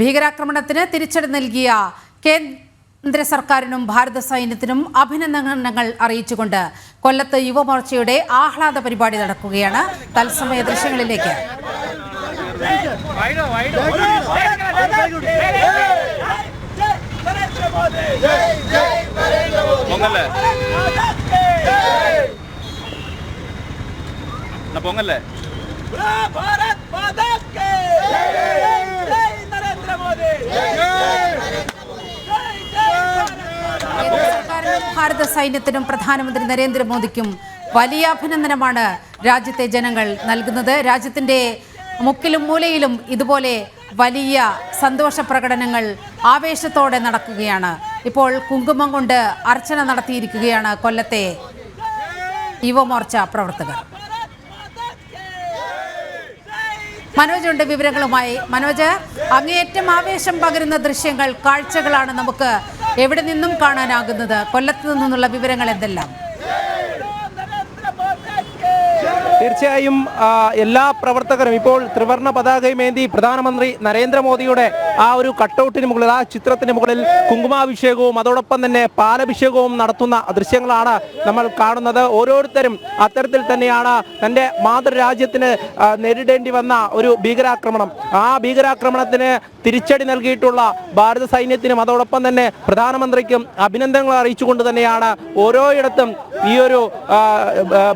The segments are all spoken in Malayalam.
ഭീകരാക്രമണത്തിന് തിരിച്ചടി നൽകിയ കേന്ദ്ര സർക്കാരിനും ഭാരത സൈന്യത്തിനും അഭിനന്ദനങ്ങൾ അറിയിച്ചുകൊണ്ട് കൊല്ലത്ത് യുവമോർച്ചയുടെ ആഹ്ലാദ പരിപാടി നടക്കുകയാണ്. തത്സമയ ദൃശ്യങ്ങളിലേക്ക്. പൊങ്ങല്ലേ? പൊങ്ങല്ലേ? സൈന്യത്തിനും പ്രധാനമന്ത്രി നരേന്ദ്രമോദിക്കും വലിയ അഭിനന്ദനമാണ് രാജ്യത്തെ ജനങ്ങൾ നൽകുന്നത്. രാജ്യത്തിന്റെ മുക്കിലും മൂലയിലും ഇതുപോലെ വലിയ സന്തോഷ പ്രകടനങ്ങൾ ആവേശത്തോടെ നടക്കുകയാണ്. ഇപ്പോൾ കുങ്കുമം കൊണ്ട് അർച്ചന നടത്തിയിരിക്കുകയാണ് കൊല്ലത്തെ യുവമോർച്ച പ്രവർത്തകർ. മനോജ് ഉണ്ട് വിവരങ്ങളുമായി. മനോജ് അങ്ങേയറ്റം ആവേശം പകരുന്ന ദൃശ്യങ്ങൾ കാഴ്ചകളാണ് നമുക്ക് എവിടെ നിന്നും കാണാനാകുന്നത്? കൊല്ലത്ത് നിന്നുള്ള വിവരങ്ങൾ എന്തെല്ലാം? തീർച്ചയായും എല്ലാ പ്രവർത്തകരും ഇപ്പോൾ ത്രിവർണ പതാകയുമേന്തി പ്രധാനമന്ത്രി നരേന്ദ്രമോദിയുടെ ആ ഒരു കട്ടൗട്ടിന് മുകളിൽ ആ ചിത്രത്തിന് മുകളിൽ കുങ്കുമാഭിഷേകവും അതോടൊപ്പം തന്നെ പാലഭിഷേകവും നടത്തുന്ന ദൃശ്യങ്ങളാണ് നമ്മൾ കാണുന്നത്. ഓരോരുത്തരും അത്തരത്തിൽ തന്നെയാണ് തന്റെ മാതൃരാജ്യത്തിന് നേരിടേണ്ടി വന്ന ഒരു ഭീകരാക്രമണം. ആ ഭീകരാക്രമണത്തിന് തിരിച്ചടി നൽകിയിട്ടുള്ള ഭാരത സൈന്യത്തിനും അതോടൊപ്പം തന്നെ പ്രധാനമന്ത്രിക്കും അഭിനന്ദനങ്ങൾ അറിയിച്ചുകൊണ്ട് തന്നെയാണ് ഓരോയിടത്തും ഈ ഒരു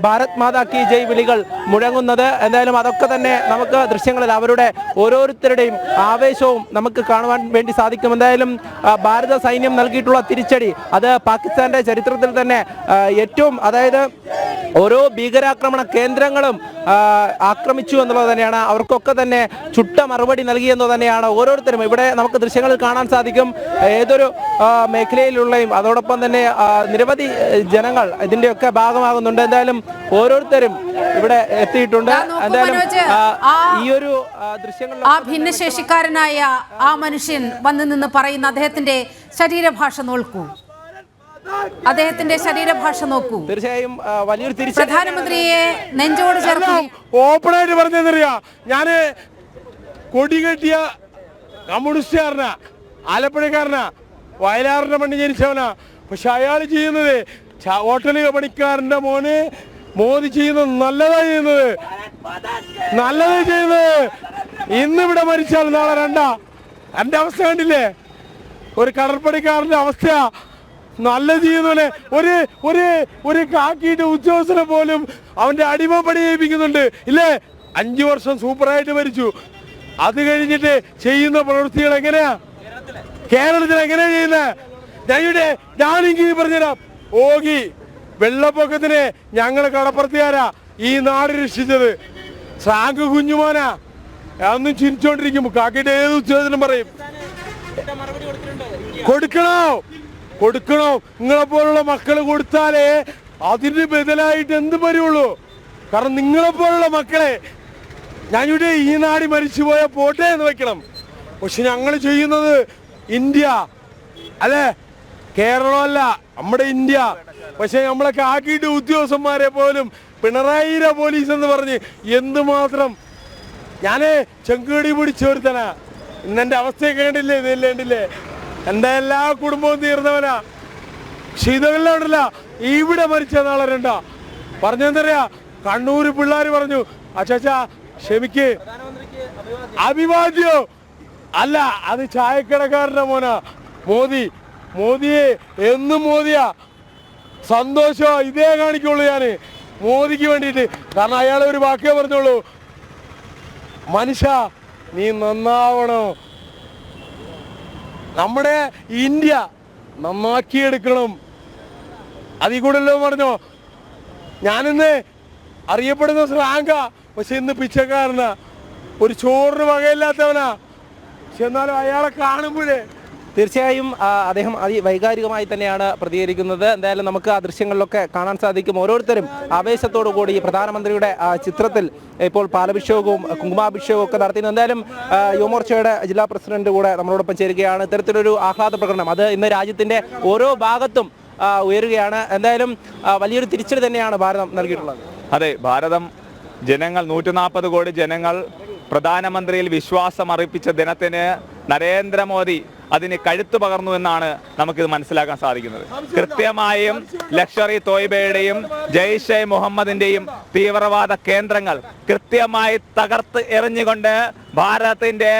ഭാരത് മാതാ കി ജയ് വിളികൾ മുഴങ്ങുന്നത്. എന്തായാലും അതൊക്കെ തന്നെ നമുക്ക് ദൃശ്യങ്ങളിൽ അവരുടെ ഓരോരുത്തരുടെയും ആവേശവും നമുക്ക് കാണുവാൻ വേണ്ടി സാധിക്കും. എന്തായാലും ഭാരത സൈന്യം നൽകിയിട്ടുള്ള തിരിച്ചടി അത് പാകിസ്ഥാന്റെ ചരിത്രത്തിൽ തന്നെ ഏറ്റവും അതായത് ഓരോ ഭീകരാക്രമണ കേന്ദ്രങ്ങളും ആക്രമിച്ചു എന്നുള്ളത് തന്നെയാണ്. അവർക്കൊക്കെ തന്നെ ചുട്ട മറുപടി നൽകി എന്ന് തന്നെയാണ്. ഓരോരുത്തരും ഇവിടെ നമുക്ക് ദൃശ്യങ്ങളിൽ കാണാൻ സാധിക്കും. ഏതൊരു മേഖലയിലുള്ളയും അതോടൊപ്പം തന്നെ നിരവധി ജനങ്ങൾ ഇതിന്റെയൊക്കെ ഭാഗമാകുന്നുണ്ട്. എന്തായാലും ഓരോരുത്തരും ഇവിടെ എത്തിയിട്ടുണ്ട്. എന്തായാലും ഈ ഒരു ദൃശ്യങ്ങൾ ആ ഭിന്നശേഷിക്കാരനായ ആ മനുഷ്യൻ വന്നു നിന്ന് പറയുന്ന അദ്ദേഹത്തിന്റെ ശരീരഭാഷ നോക്കൂ അദ്ദേഹത്തിന്റെ ശരീരഭാഷ നോക്കൂ. തീർച്ചയായും വലിയൊരു പ്രധാനമന്ത്രിയെ നെഞ്ചോട് ചേർത്ത് ഓപ്പണായിട്ട് പറഞ്ഞെന്നറിയാ ഞാൻ കൊടി കെട്ടിയ കമ്മ്യൂണിസ്റ്റുകാരനാ ആലപ്പുഴക്കാരനാ വയലാറിന്റെ പണി ജനിച്ചവനാ. പക്ഷെ അയാൾ ചെയ്യുന്നത് ഹോട്ടൽ പണിക്കാരന്റെ മോന് മോദി ചെയ്യുന്നത് നല്ലതാ ചെയ്യുന്നത്. നല്ലതാ ചെയ്യുന്നത്. ഇന്നിവിടെ മരിച്ചാൽ നാളെ രണ്ടാ. എന്റെ അവസ്ഥ കണ്ടില്ലേ? ഒരു കടൽപ്പണിക്കാരന്റെ അവസ്ഥയാ. നല്ല ചെയ്യുന്നവനെ ഒരു ഒരു ഒരു കാക്കിയിട്ട് ഉദ്യോഗസ്ഥനെ പോലും അവന്റെ അടിമ പണി ചെയ്യിപ്പിക്കുന്നുണ്ട് ഇല്ലേ? അഞ്ചു വർഷം സൂപ്പറായിട്ട് മരിച്ചു. അത് കഴിഞ്ഞിട്ട് ചെയ്യുന്ന പ്രവൃത്തികൾ എങ്ങനെയാ? കേരളത്തിൽ എങ്ങനെയാ ചെയ്യുന്നത് ഞങ്ങളുടെ ഞാനെങ്കിൽ പറഞ്ഞുതരാം. ഓഗി വെള്ളപ്പൊക്കത്തിന് ഞങ്ങൾ കടപ്പുറത്തുകാരാ ഈ നാട് രക്ഷിച്ചത്. സാങ്ക് കുഞ്ഞുമോനാ. അന്നും ചിരിച്ചോണ്ടിരിക്കും കാക്കിട്ട് ഏത് ഉദ്യോഗസ്ഥനും പറയും. കൊടുക്കണോ? കൊടുക്കണോ. നിങ്ങളെ പോലുള്ള മക്കൾ കൊടുത്താലേ അതിന് ബദലായിട്ട് എന്ത് വരുള്ളൂ? കാരണം നിങ്ങളെ പോലുള്ള മക്കളെ ഞാനിവിടെ ഈ നാടി മരിച്ചു പോയ പോട്ടെ എന്ന് വെക്കണം. പക്ഷെ ഞങ്ങൾ ചെയ്യുന്നത് ഇന്ത്യ. അല്ലേ? കേരളമല്ല നമ്മുടെ ഇന്ത്യ. പക്ഷെ നമ്മളൊക്കെ ആക്കിയിട്ട് ഉദ്യോഗസ്ഥന്മാരെ പോലും പിണറായിര പോലീസ് എന്ന് പറഞ്ഞ് എന്തുമാത്രം ഞാനേ ചെങ്കുകടി പിടിച്ചോരുത്തനാ ഇന്നെന്റെ അവസ്ഥയൊക്കെ കണ്ടില്ലേ? ഇതില്ലേ കണ്ടില്ലേ? എന്റെ എല്ലാ കുടുംബവും തീർന്നവനാ? പക്ഷെ ഇതെല്ലാം ഉണ്ടല്ല ഇവിടെ മരിച്ച നാളെ രണ്ടാ. പറഞ്ഞെന്തറിയാ കണ്ണൂര് പിള്ളേർ പറഞ്ഞു അച്ചാച്ചാ ക്ഷമിക്ക്. അഭിവാദ്യോ. അല്ല അത് ചായക്കടക്കാരന്റെ മോനാ. മോദി മോദിയെ എന്നും മോദിയാ. സന്തോഷോ? ഇതേ കാണിക്കുള്ളൂ ഞാൻ. മോദിക്ക് വേണ്ടിയിട്ട്. കാരണം അയാളെ ഒരു വാക്കേ പറഞ്ഞോളൂ. മനുഷ്യ നീ നന്നാവണോ. നമ്മുടെ ഇന്ത്യ നന്നാക്കിയെടുക്കണം. അതിൽ കൂടെല്ലോ പറഞ്ഞോ? ഞാനിന്ന് അറിയപ്പെടുന്ന ശ്രാങ്ക പക്ഷെ ഇന്ന് പിച്ചക്കാരനാ. ഒരു ചോറിന് വകയില്ലാത്തവനാ. പക്ഷെ എന്നാലും അയാളെ കാണുമ്പോഴേ തീർച്ചയായും അദ്ദേഹം അദ്ദേഹം അതിവൈകാരികമായി തന്നെയാണ് പ്രതികരിക്കുന്നത്. എന്തായാലും നമുക്ക് ആ ദൃശ്യങ്ങളിലൊക്കെ കാണാൻ സാധിക്കും. ഓരോരുത്തരും ആവേശത്തോടു കൂടി പ്രധാനമന്ത്രിയുടെ ചിത്രത്തിൽ ഇപ്പോൾ പാലഭിഷേകവും കുങ്കുമാഭിഷേകവും ഒക്കെ നടത്തിയിരുന്നു. എന്തായാലും യുവമോർച്ചയുടെ ജില്ലാ പ്രസിഡന്റ് കൂടെ നമ്മളോടൊപ്പം ചേരുകയാണ്. ഇത്തരത്തിലൊരു ആഹ്ലാദ പ്രകടനം. അത് ഇന്ന് രാജ്യത്തിന്റെ ഓരോ ഭാഗത്തും ഉയരുകയാണ്. എന്തായാലും വലിയൊരു തിരിച്ചടി തന്നെയാണ് ഭാരതം നൽകിയിട്ടുള്ളത്. അതെ ഭാരതം ജനങ്ങൾ നൂറ്റി കോടി ജനങ്ങൾ പ്രധാനമന്ത്രിയിൽ വിശ്വാസം അർപ്പിച്ച ദിനത്തിന് നരേന്ദ്രമോദി അതിന് കഴുത്ത് പകർന്നു എന്നാണ് നമുക്കിത് മനസ്സിലാക്കാൻ സാധിക്കുന്നത്. കൃത്യമായും ലക്ഷറി തോയ്ബയുടെയും ജയ്ഷെ മുഹമ്മദിന്റെയും തീവ്രവാദ കേന്ദ്രങ്ങൾ കൃത്യമായി തകർത്ത് എറിഞ്ഞുകൊണ്ട് ഭാരതത്തിന്റെ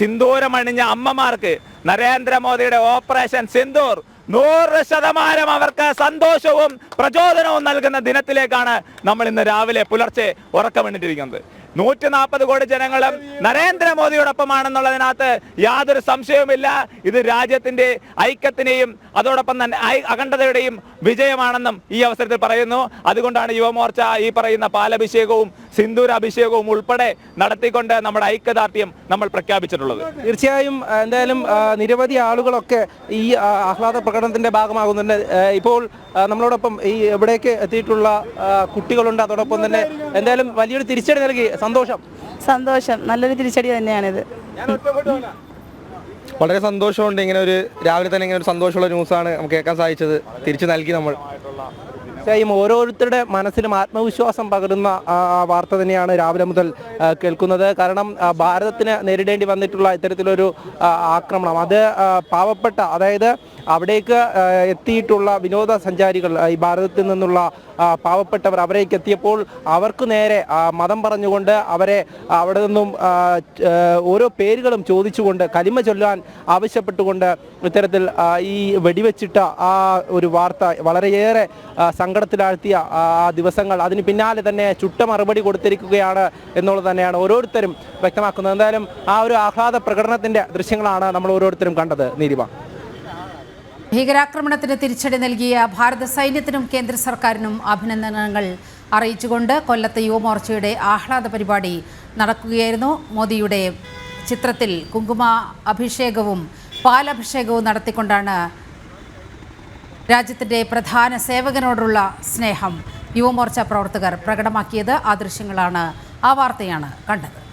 സിന്ദൂരമണിഞ്ഞ അമ്മമാർക്ക് നരേന്ദ്രമോദിയുടെ ഓപ്പറേഷൻ സിന്ദൂർ നൂറ് ശതമാനം അവർക്ക് സന്തോഷവും പ്രചോദനവും നൽകുന്ന ദിനത്തിലേക്കാണ് നമ്മൾ ഇന്ന് രാവിലെ പുലർച്ചെ ഉറക്കമിട്ടിരിക്കുന്നത്. നൂറ്റി നാൽപ്പത് കോടി ജനങ്ങളും നരേന്ദ്രമോദിയോടൊപ്പമാണെന്നുള്ളതിനകത്ത് യാതൊരു സംശയവുമില്ല. ഇത് രാജ്യത്തിന്റെ ഐക്യത്തിനെയും അതോടൊപ്പം തന്നെ അഖണ്ഡതയുടെയും വിജയമാണെന്നും ഈ അവസരത്തിൽ പറയുന്നു. അതുകൊണ്ടാണ് യുവമോർച്ച ഈ പറയുന്ന പാലഭിഷേകവും സിന്ദൂര അഭിഷേകവും ഉൾപ്പെടെ നടത്തിക്കൊണ്ട് നമ്മുടെ ഐക്യദാർഢ്യം നമ്മൾ പ്രഖ്യാപിച്ചിട്ടുള്ളത്. തീർച്ചയായും എന്തായാലും നിരവധി ആളുകളൊക്കെ ഈ ആഹ്ലാദ പ്രകടനത്തിന്റെ ഭാഗമാകുന്നുണ്ട്. ഇപ്പോൾ നമ്മളോടൊപ്പം ഈ എവിടേക്ക് എത്തിയിട്ടുള്ള കുട്ടികളുണ്ട്. അതോടൊപ്പം തന്നെ എന്തായാലും വലിയൊരു തിരിച്ചടി നൽകി. സന്തോഷം. സന്തോഷം. നല്ലൊരു തിരിച്ചടി തന്നെയാണിത്. വളരെ സന്തോഷമുണ്ട് ഇങ്ങനെ ഒരു രാവിലെ തന്നെ ഇങ്ങനെ ഒരു സന്തോഷമുള്ള ന്യൂസാണ് നമുക്ക് കേൾക്കാൻ സാധിച്ചത്. തിരിച്ചു നൽകി നമ്മൾ. തീർച്ചയായും ഓരോരുത്തരുടെ മനസ്സിലും ആത്മവിശ്വാസം പകരുന്ന വാർത്ത തന്നെയാണ് രാവിലെ മുതൽ കേൾക്കുന്നത്. കാരണം ഭാരതത്തിന് നേരിടേണ്ടി വന്നിട്ടുള്ള ഇത്തരത്തിലൊരു ആക്രമണം. അത് പാവപ്പെട്ട അതായത് അവിടേക്ക് എത്തിയിട്ടുള്ള വിനോദസഞ്ചാരികൾ ഈ ഭാരതത്തിൽ നിന്നുള്ള പാവപ്പെട്ടവർ അവരേക്ക് എത്തിയപ്പോൾ അവർക്ക് നേരെ മതം പറഞ്ഞുകൊണ്ട് അവരെ അവിടെ നിന്നും ഓരോ പേരുകളും ചോദിച്ചുകൊണ്ട് കലിമ ചൊല്ലാൻ ആവശ്യപ്പെട്ടുകൊണ്ട് ഇത്തരത്തിൽ ഈ വെടിവെച്ചിട്ട ആ ഒരു വാർത്ത വളരെയേറെ സങ്കടത്തിലാഴ്ത്തിയ ആ ദിവസങ്ങൾ. അതിന് പിന്നാലെ തന്നെ ചുട്ട മറുപടി കൊടുത്തിരിക്കുകയാണ് എന്നുള്ളത് തന്നെയാണ് ഓരോരുത്തരും വ്യക്തമാക്കുന്നത്. എന്തായാലും ആ ഒരു ആഹ്ലാദ പ്രകടനത്തിന്റെ ദൃശ്യങ്ങളാണ് നമ്മൾ ഓരോരുത്തരും കണ്ടത്. നീതിമ ഭീകരാക്രമണത്തിന് തിരിച്ചടി നൽകിയ ഭാരത സൈന്യത്തിനും കേന്ദ്ര സർക്കാരിനും അഭിനന്ദനങ്ങൾ അറിയിച്ചുകൊണ്ട് കൊല്ലത്ത് യുവമോർച്ചയുടെ ആഹ്ലാദ പരിപാടി നടക്കുകയായിരുന്നു. മോദിയുടെ ചിത്രത്തിൽ കുങ്കുമ അഭിഷേകവും പാലഭിഷേകവും നടത്തിക്കൊണ്ടാണ് രാജ്യത്തിന്റെ പ്രധാന സേവകനോടുള്ള സ്നേഹം. യുവമോർച്ച പ്രവർത്തകർ പ്രകടമാക്കിയത് ആ ദൃശ്യങ്ങളാണ്. ആ വാർത്തയാണ് കണ്ടത്.